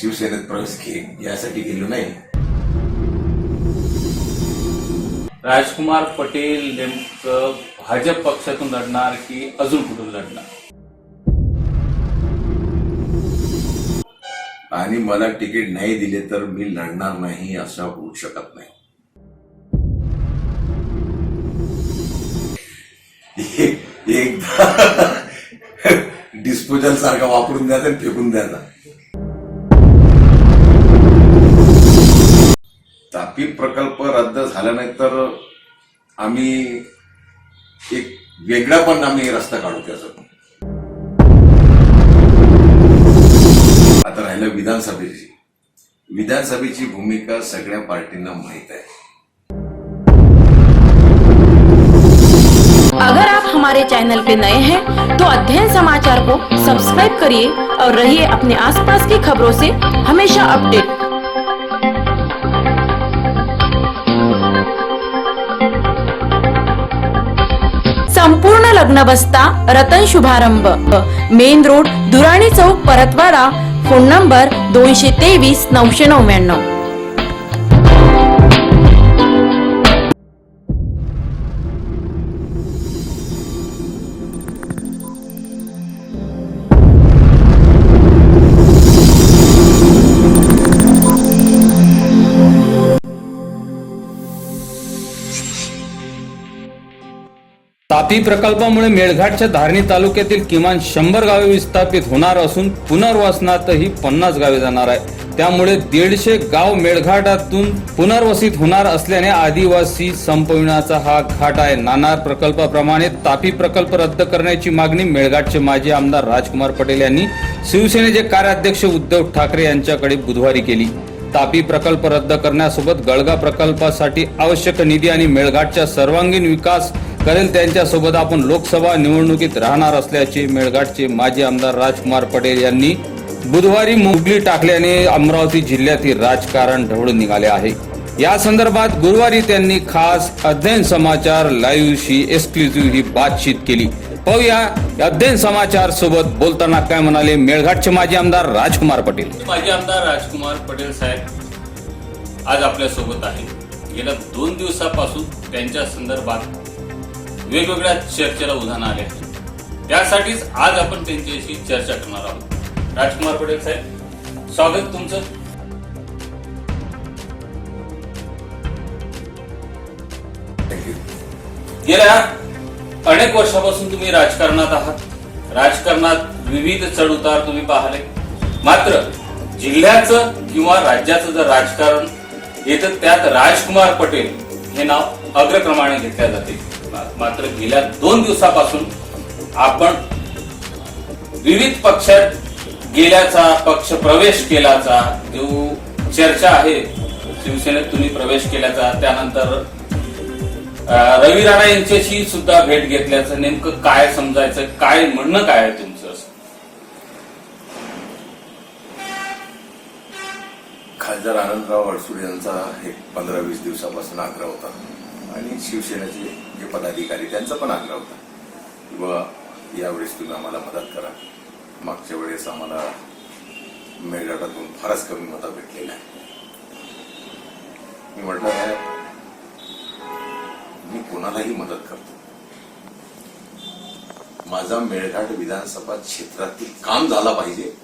शिवसेनेत प्रवेश घेईन यासाठी गेलो नाही. राजकुमार पटेल नेमकं भाजप पक्षातून लढणार की अजून कुठून लढणार? आणि मला तिकीट नाही दिले तर मी लढणार नाही असं होऊ शकत नाही. एक- एकदा डिस्पोजल सारखा वापरून द्यायचा आणि फेकून द्यायचा तापी प्रकल्प रद्द झाला नाही तर आम्ही एक वेगळा पण आम्ही रस्ता काढू त्याचा. आता राहिलं विधानसभेची. विधानसभेची भूमिका सगळ्या पार्टींना माहीत आहे. अगर आप हमारे चैनल पे नए हैं तो अध्ययन समाचार को सब्सक्राइब करिए और रहिए अपने आसपास की खबरों से हमेशा अपडेट। संपूर्ण लग्न बसता रतन शुभारंभ. Main road Durani Chowk Paratwada phone number दोनशे तेवीस नऊशे नव्याण्णव. तापी प्रकल्पामुळे मेळघाटच्या धारणी तालुक्यातील किमान शंभर गावे विस्थापित होणार असून पुनर्वसनातही पन्नास गावे जाणार आहे त्यामुळे दीडशे गाव मेळघाटातून पुनर्वसित होणार असल्याने आदिवासी संपविण्याचा हा घाट आहे. नाणार प्रकल्पाप्रमाणे तापी प्रकल्प रद्द करण्याची मागणी मेळघाटचे माजी आमदार राजकुमार पटेल यांनी शिवसेनेचे कार्याध्यक्ष उद्धव ठाकरे यांच्याकडे बुधवारी केली. तापी प्रकल्प रद्द करण्यासोबत गळगा प्रकल्पासाठी आवश्यक निधी आणि मेळघाटच्या सर्वांगीण विकास करेल त्यांच्यासोबत आपण लोकसभा निवडणुकीत राहणार असल्याचे मेळघाटचे माजी आमदार राजकुमार पटेल यांनी बुधवारी मुगली टाकल्याने अमरावती जिल्ह्यातील राजकारण ढवळून निघाले आहे. या संदर्भात गुरुवारी त्यांनी खास अध्ययन समाचार लाईव्हशी एक्सक्लुझिव्ह ही बातचीत केली. पाहूया अध्ययन समाचार सोबत बोलताना काय म्हणाले मेळघाटचे माजी आमदार राजकुमार पटेल. माजी आमदार राजकुमार पटेल साहेब आज आपल्यासोबत आहे गेल्या दोन दिवसापासून त्यांच्या संदर्भात वेगवेगळ्या चर्चेला उधाण आले. आहे त्यासाठीच आज आपण त्यांच्याशी चर्चा करणार आहोत. राजकुमार पटेल साहेब स्वागत तुमचं. गेल्या अनेक वर्षापासून तुम्ही राजकारणात आहात. राजकारणात विविध चढउतार तुम्ही पाहिले. मात्र जिल्ह्याचं किंवा राज्याचं जर राजकारण येतं त्यात राजकुमार पटेल हे नाव अग्रक्रमाने घेतल्या जाते मात्र गेल्या दोन दिवसापासून आपण विविध पक्षात गेल्याचा पक्ष प्रवेश केल्याचा जो चर्चा आहे शिवसेनेत तुम्ही प्रवेश केल्याचा त्यानंतर रवी राणा यांच्याशी सुद्धा भेट घेतल्याचं नेमकं काय समजायचं काय म्हणणं काय आहे तुमचं असं? खासदार आनंदराव अडसूळ यांचा एक पंधरा वीस दिवसापासून आग्रह होता आणि शिवसेनेचे जे पदाधिकारी त्यांचा पण आग्रह होता की बुवा यावेळेस तुम्ही आम्हाला मदत करा. मागच्या वेळेस आम्हाला मेळघाटातून फारच कमी मतं भेटलेलं आहे मी म्हटलं "साहेब, मी कोणालाही मदत करतो. माझा मेळघाट विधानसभा क्षेत्रातील काम झाला पाहिजे.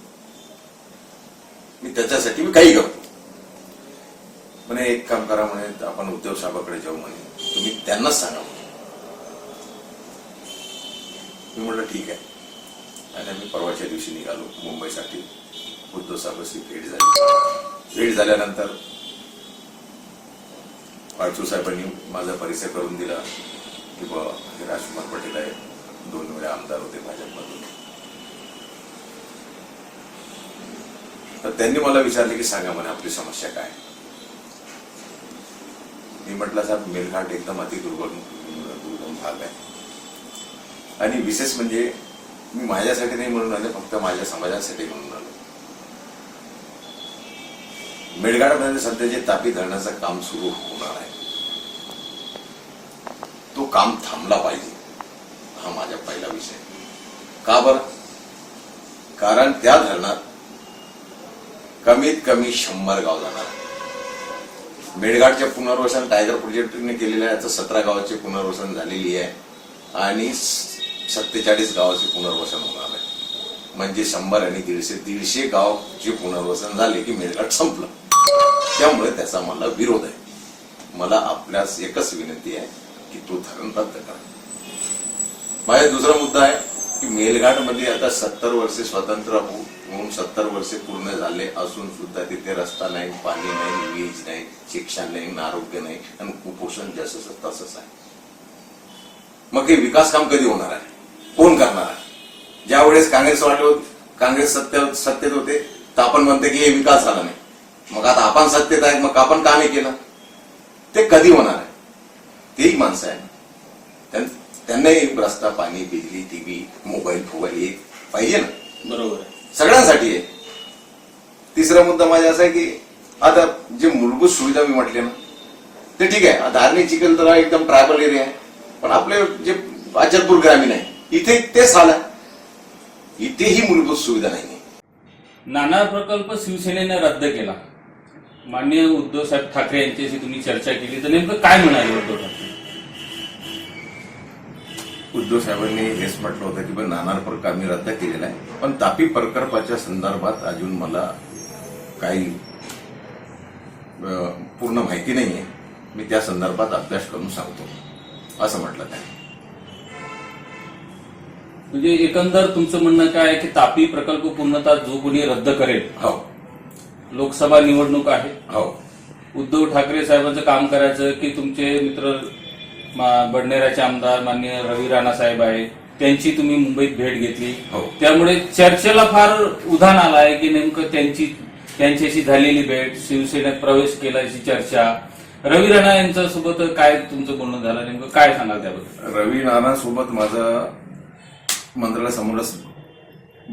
मी त्याच्यासाठी मी काही करतो. म्हणे एक काम करा म्हणे आपण उद्धव साहेबाकडे जाऊ म्हणे. तुम्ही त्यांनाच सांगा. मी म्हटलं ठीक आहे. आणि आम्ही परवाच्या दिवशी निघालो मुंबईसाठी. उद्धव साहेबांची भेट झाली. भेट झाल्यानंतर पाळचू साहेबांनी माझा परिचय करून दिला की बा हे राजकुमार पटेल आहे दोन वेळा आमदार होते भाजपमधून. तर त्यांनी मला विचारले की सांगा मला आपली समस्या काय मी म्हटलं साहेब मेलघाट एकदम अति दुर्गम दुर्गम भाग आहे. आणि विशेष म्हणजे मी माझ्यासाठी नाही म्हणून आले फक्त माझ्या समाजासाठी म्हणून आलो मेळघाटमध्ये सध्या जे तापी धरणाचं काम सुरू होणार आहे. तो काम थांबला पाहिजे हा माझा पहिला विषय. का बरं? कारण त्या धरणात कमीत कमी शंभर गाव जाणार मेळघाटचे पुनर्वसन टायगर प्रोजेक्टने आहे याचं सतरा गावाचे पुनर्वसन झालेली आहे आणि सत्तेचाळीस गावाचे पुनर्वसन होणार आहे. म्हणजे शंभर आणि दीडशे दीडशे गावचे पुनर्वसन झाले की मेळघाट संपलं. त्यामुळे त्याचा मला विरोध आहे. मला आपल्यास एकच विनंती आहे की तो धरण रद्द करा. माझा दुसरा मुद्दा आहे की मेलघाटमध्ये आता सत्तर वर्षे स्वतंत्र होऊ होऊन सत्तर वर्षे पूर्ण झाले असून सुद्धा तिथे रस्ता नाही पाणी नाही वीज नाही शिक्षण नाही आरोग्य नाही आणि कुपोषण जसंच तसंच आहे. मग हे विकास काम कधी होणार आहे? कोण करणार आहे? ज्या वेळेस काँग्रेस वाटत काँग्रेस सत्य सत्तेत होते तर आपण म्हणते की हे विकास झाला नाही. मग आता आपण सत्तेत आहे मग आपण का नाही केलं? ते कधी होणार आहे? तेही माणसं आहे त्यां- त्यांनाही रस्ता पाणी बिजली टीव्ही मोबाईल फोबाईल हे पाहिजे ना? बरोबर आहे. सगळ्यांसाठी आहे. तिसरा मुद्दा माझा असा आहे की आता जे मूलभूत सुविधा मी म्हटले ना ते ठीक आहे. धारणी चिखल तर एकदम ट्रायबल एरिया आहे. पण आपले जे अचलपूर ग्रामीण आहे इथे तेच हाल आहे इथेही मूलभूत सुविधा नाही नाणार प्रकल्प शिवसेनेने रद्द केला. माननीय उद्धव साहेब ठाकरे यांच्याशी तुम्ही चर्चा केली तर नेमकं काय म्हणाले उद्धव ठाकरे? उद्धव साहेबांनी हेच म्हटलं होतं की नाणार प्रकार मी रद्द केलेला आहे. पण तापी प्रकल्पाच्या संदर्भात अजून मला काही पूर्ण माहिती नाही आहे मी त्या संदर्भात अभ्यास करून सांगतो. असं म्हटलं त्याने. म्हणजे एकंदर तुमचं म्हणणं काय आहे की तापी प्रकल्प पूर्णतः जो कोणी रद्द करेल? हो. लोकसभा निवडणूक आहे. हो. उद्धव ठाकरे साहेबांचं काम करायचं की तुमचे मित्र बडनेराचे आमदार माननीय रवी राणा साहेब आहे त्यांची तुम्ही मुंबईत भेट घेतली. हो. त्यामुळे चर्चेला फार उधाण आलं आहे की नेमकं त्यांची त्यांच्याशी झालेली भेट शिवसेनेत प्रवेश केल्याची चर्चा. रवी राणा यांच्यासोबत काय तुमचं बोलणं झालं? नेमकं काय सांगाल त्याबद्दल? रवी नानासोबत माझं मंत्रालयासमोरच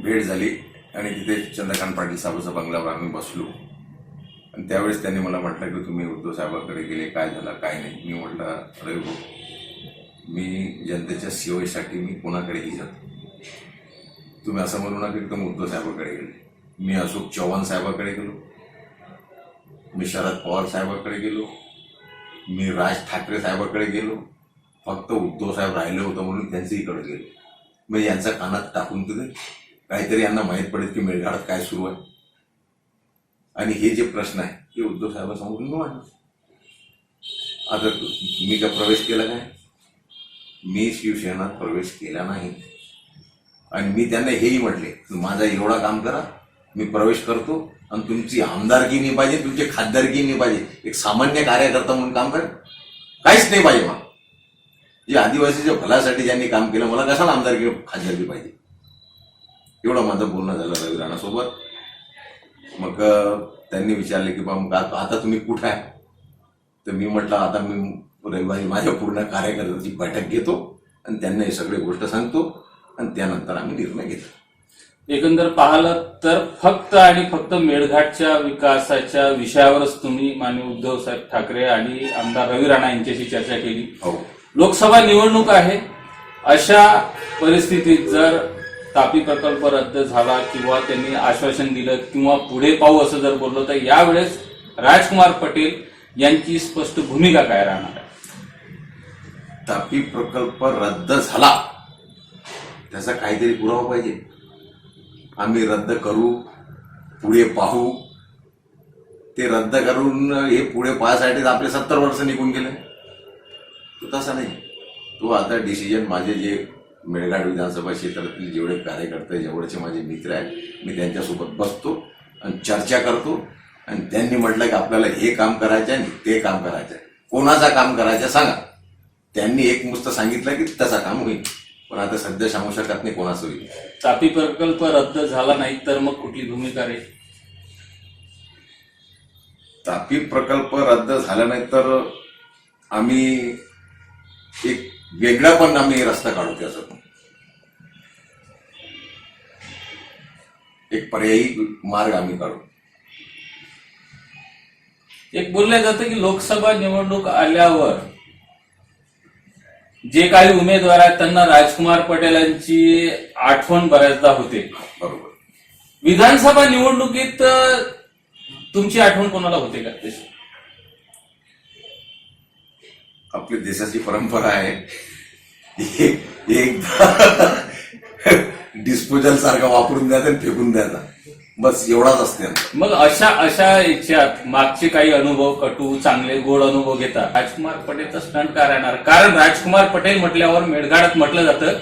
भेट झाली आणि तिथे चंद्रकांत पाटील साहेबांच्या बंगल्यावर आम्ही बसलो. आणि त्यावेळेस त्यांनी मला म्हटलं की तुम्ही उद्धव साहेबांकडे गेले काय झालं काय नाही. मी म्हटलं रवी भाऊ हो, मी जनतेच्या सेवेसाठी मी कोणाकडेही जातो तुम्ही असं म्हणू नका की तुम्ही उद्धव साहेबांकडे गेले. मी अशोक चव्हाण साहेबांकडे गेलो. मी शरद पवार साहेबांकडे गेलो. मी राज ठाकरे साहेबांकडे गेलो. फक्त उद्धव साहेब राहिले होतं म्हणून त्यांचे इकडे गेलो. म्हणजे यांचा कानात टाकून तिथे काहीतरी यांना माहीत पडेल की मेळघाटात काय सुरू आहे. आणि हे जे प्रश्न आहे ते उद्धव साहेबांसमोर मी मांडले आता मी का प्रवेश केला काय? मी शिवसेनात प्रवेश केला नाही. आणि मी त्यांना हेही म्हटले माझा एवढा काम करा मी प्रवेश करतो आणि तुमची आमदारकी नाही पाहिजे तुमची खासदारकी नाही पाहिजे. एक सामान्य कार्यकर्ता म्हणून काम कर. काहीच नाही पाहिजे मला. जे आदिवासीच्या भल्यासाठी ज्यांनी काम केलं मला कशाला आमदारकी खासदारकी पाहिजे? एवढं माझं बोलणं झालं रवी राणासोबत. मग त्यांनी विचारले की बा मग आता आता तुम्ही कुठं आहे? तर मी म्हटलं आता मी रविवारी माझ्या पूर्ण कार्यकर्त्याची बैठक घेतो आणि त्यांना हे सगळे गोष्ट सांगतो आणि त्यानंतर आम्ही निर्णय घेतो. एकंदर पाहिलं तर फक्त आणि फक्त मेळघाटच्या विकासाच्या विषयावरच तुम्ही माननीय उद्धव साहेब ठाकरे आणि आमदार रवी राणा यांच्याशी चर्चा केली. हो. लोकसभा निवडणूक आहे. अशा परिस्थितीत जर तापी प्रकल्प रद्द झाला किंवा त्यांनी आश्वासन दिलं किंवा पुढे पाहू असं जर बोललो तर यावेळेस राजकुमार पटेल यांची स्पष्ट भूमिका काय राहणार आहे? तापी प्रकल्प रद्द झाला. त्याचा काहीतरी पुरावा पाहिजे. आम्ही रद्द करू पुढे पाहू. ते रद्द करून हे पुढे पाहायसाठी आपले सत्तर वर्ष निघून गेले. तो तसा नाही. तो आता डिसिजन माझे जे मेळघाट विधानसभा क्षेत्रातील जेवढे कार्यकर्ते जेवढचे माझे मित्र आहेत मी त्यांच्यासोबत बसतो आणि चर्चा करतो. आणि त्यांनी म्हटलं की आपल्याला हे काम करायचं आहे आणि ते काम करायचं आहे कोणाचं काम करायचं सांगा. त्यांनी एक मुस्त सांगितलं की तसं काम होईल. पण आता सध्या सांगू शकत नाही कोणाचं होईल? तापी प्रकल्प रद्द झाला नाही तर मग कुठली भूमिका राहील? तापी प्रकल्प रद्द झाला नाही तर आम्ही एक वेगळा पण आम्ही रस्ता काढू त्याचा एक पर्यायी मार्ग आम्ही काढू. एक बोललं जातं की लोकसभा निवडणूक आल्यावर जे काही उमेदवार आहेत त्यांना राजकुमार पटेलांची आठवण बऱ्याचदा होते. बरोबर. विधानसभा निवडणुकीत तुमची आठवण कोणाला होते का? तशी आपल्या देशाची परंपरा आहे. एक- एकदा डिस्पोजल सारखा वापरून द्यायचा आणि फेकून द्यायचा बस एवढाच असते मग अशा अशा याच्यात मागचे काही अनुभव कटू चांगले गोड अनुभव घेता? राजकुमार पटेलचा स्टंट का राहणार? कारण राजकुमार पटेल म्हटल्यावर मेळघाटात म्हटलं जातं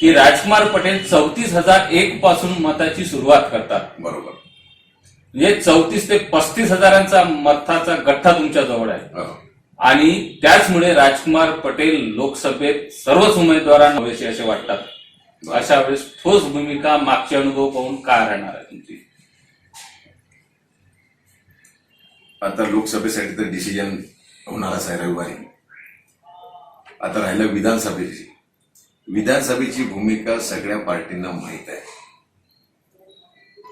की राजकुमार पटेल चौतीस हजार एक पासून मताची सुरुवात करतात. बरोबर. म्हणजे चौतीस ते पस्तीस हजारांचा मताचा गठ्ठा तुमच्या जवळ आहे. हो. आणि त्याचमुळे राजकुमार पटेल लोकसभेत सर्वच उमेदवारांना असे वाटतात. अशा वेळेस ठोस भूमिका मागचे अनुभव पाहून काय राहणार आहे तुमची? आता लोकसभेसाठी तर डिसिजन होणारच आहे रविवारी. आता राहिलं विधानसभेची. विधानसभेची भूमिका सगळ्या पार्टींना माहीत आहे.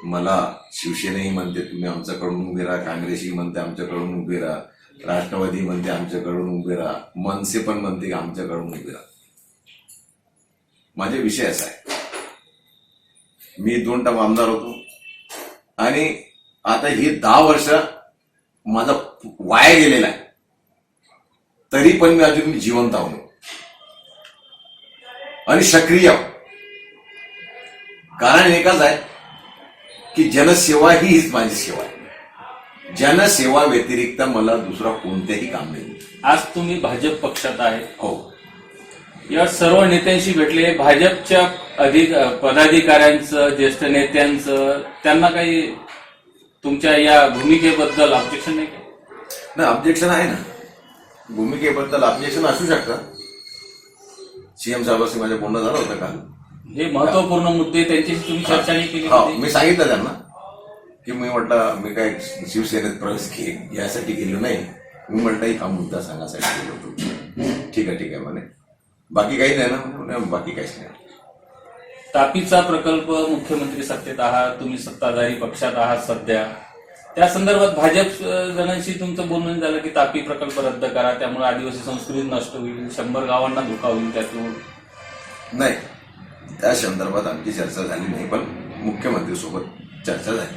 मला शिवसेनाही म्हणते तुम्ही आमच्याकडून उभे राहा काँग्रेसही म्हणते आमच्याकडून उभे राहा राष्ट्रवादी म्हणते आमच्याकडून उभे राहा मनसे पण म्हणते की आमच्याकडून उभे राहा. माझा विषय असा आहे. मी दोन टप आमदार होतो. आणि आता ही दहा वर्ष माझा वाया गेलेला आहे. तरी पण मी अजून जिवंत आहो आणि सक्रिय. कारण एकच आहे की जनसेवा ही हीच माझी सेवा आहे. जनसेवा व्यतिरिक्त मला दुसरा कोणतेही काम नाही. आज तुम्ही भाजप पक्षात आहे. हो. या सर्व नेत्यांशी भेटले. भाजपच्या अधिक पदाधिकाऱ्यांचं ज्येष्ठ नेत्यांचं त्यांना काही तुमच्या या भूमिकेबद्दल ऑब्जेक्शन नाही का? नाही ऑब्जेक्शन आहे ना. भूमिकेबद्दल ऑब्जेक्शन असू शकतं. सीएम साहेबांशी माझं बोलणं झालं होतं काल. हे महत्त्वपूर्ण मुद्दे त्यांच्याशी तुम्ही चर्चा नाही केली हो? मी सांगितलं त्यांना की मी म्हटलं मी काय शिवसेनेत प्रवेश के यासाठी गेलो नाही. मी म्हटलं एक हा मुद्दा सांगासाठी गेलो होतो. ठीक आहे ठीक आहे म्हणे. बाकी काही नाही ना? बाकी काहीच नाही. तापीचा प्रकल्प मुख्यमंत्री सत्तेत आहात तुम्ही सत्ताधारी पक्षात आहात सध्या. त्या संदर्भात भाजप जणांशी तुमचं बोलणं झालं की तापी प्रकल्प रद्द करा त्यामुळे आदिवासी संस्कृती नष्ट होईल शंभर गावांना धोका होईल त्यातून. नाही त्या संदर्भात आमची चर्चा झाली नाही पण मुख्यमंत्री सोबत चर्चा झाली.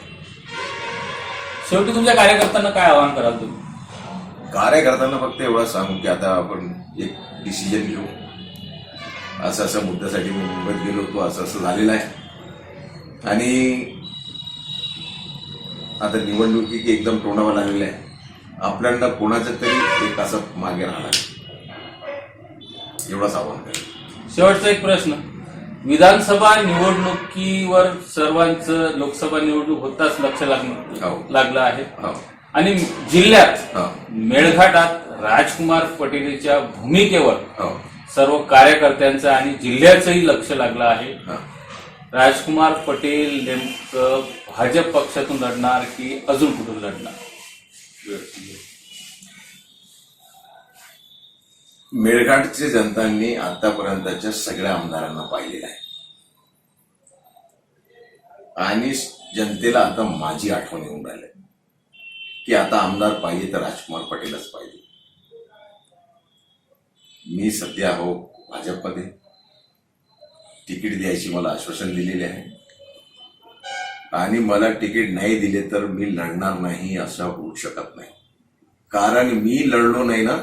शेवटी तुमच्या कार्यकर्त्यांना काय आवाहन कराल तुम्ही? कार्यकर्त्यांना फक्त एवढं सांगू की आता आपण एक डिसिजन घेऊ. असं असं मुद्द्यासाठी मी मुंबईत गेलो होतो असं असं झालेलं आहे. आणि आता निवडणुकी एकदम तोंडावर लागलेलं आहे. आपल्याला कोणाचं तरी एक असं मागे राहणार एवढंच आव्हान करेल शेवटचा एक प्रश्न. विधानसभा निवडणुकीवर सर्वांचं लोकसभा निवडणूक होताच लक्ष हो. लागणं लागलं आहे. हो. आणि जिल्ह्यात हो. मेळघाटात राजकुमार पटेलच्या भूमिकेवर हो. सर्व कार्यकर्त्यांचं आणि जिल्ह्याचंही लक्ष लागलं आहे. हो. राजकुमार पटेल नेमकं भाजप पक्षातून लढणार की अजून कुठून लढणार? मेळघाटच्या जनतांनी आतापर्यंतच्या सगळ्या आमदारांना पाहिलेलं आहे. आणि जनतेला आता माझी आठवण येऊन राहिली. की आता आमदार पाहिजे तर राजकुमार पटेलच पाहिजे. मी सध्या हो भाजपमध्ये तिकीट द्यायची मला आश्वासन दिलेले आहे. आणि मला तिकीट नाही दिले तर मी लढणार नाही असं होऊ शकत नाही. कारण मी लढलो नाही ना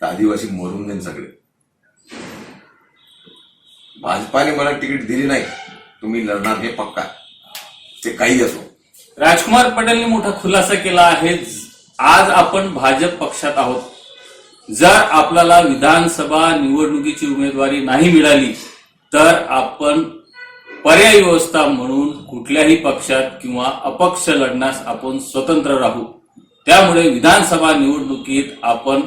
तर आदिवासी मरून जाईल सगळे. भाजपाने मला तिकीट दिली नाही तुम्ही लढणार हे पक्का. ते काही असो. राजकुमार पटेलने मोठा खुलासा केला आहे. आज आपण भाजप पक्षात आहोत. जर आपल्याला विधानसभा निवडणुकीची उमेदवारी नाही मिळाली तर आपण पर्यायी व्यवस्था म्हणून कुठल्याही पक्षात किंवा अपक्ष लढण्यास आपण स्वतंत्र राहू. त्यामुळे विधानसभा निवडणुकीत आपण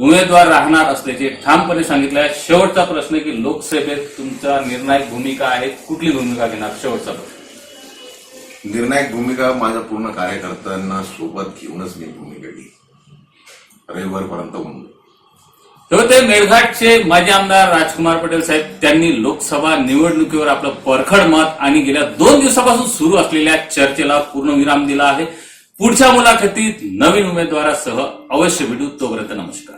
उमेदवार राहणार असल्याचे ठामपणे सांगितले आहे शेवटचा प्रश्न की लोकसभेत तुमचा निर्णायक भूमिका आहे कुठली भूमिका घेणार? शेवटचा प्रश्न. निर्णायक भूमिका माझ्या पूर्ण कार्यकर्त्यांना सोबत घेऊनच मी भूमिका घेईन. रविवारपर्यंत तर ते मेळघाटचे माजी आमदार राजकुमार पटेल साहेब त्यांनी लोकसभा निवडणुकीवर आपलं परखड मत आणि गेल्या दोन दिवसापासून सुरू असलेल्या चर्चेला पूर्ण विराम दिला आहे. पुढच्या मुलाखतीत नवीन उमेदवारासह अवश्य भेटू. तोपर्यंत नमस्कार.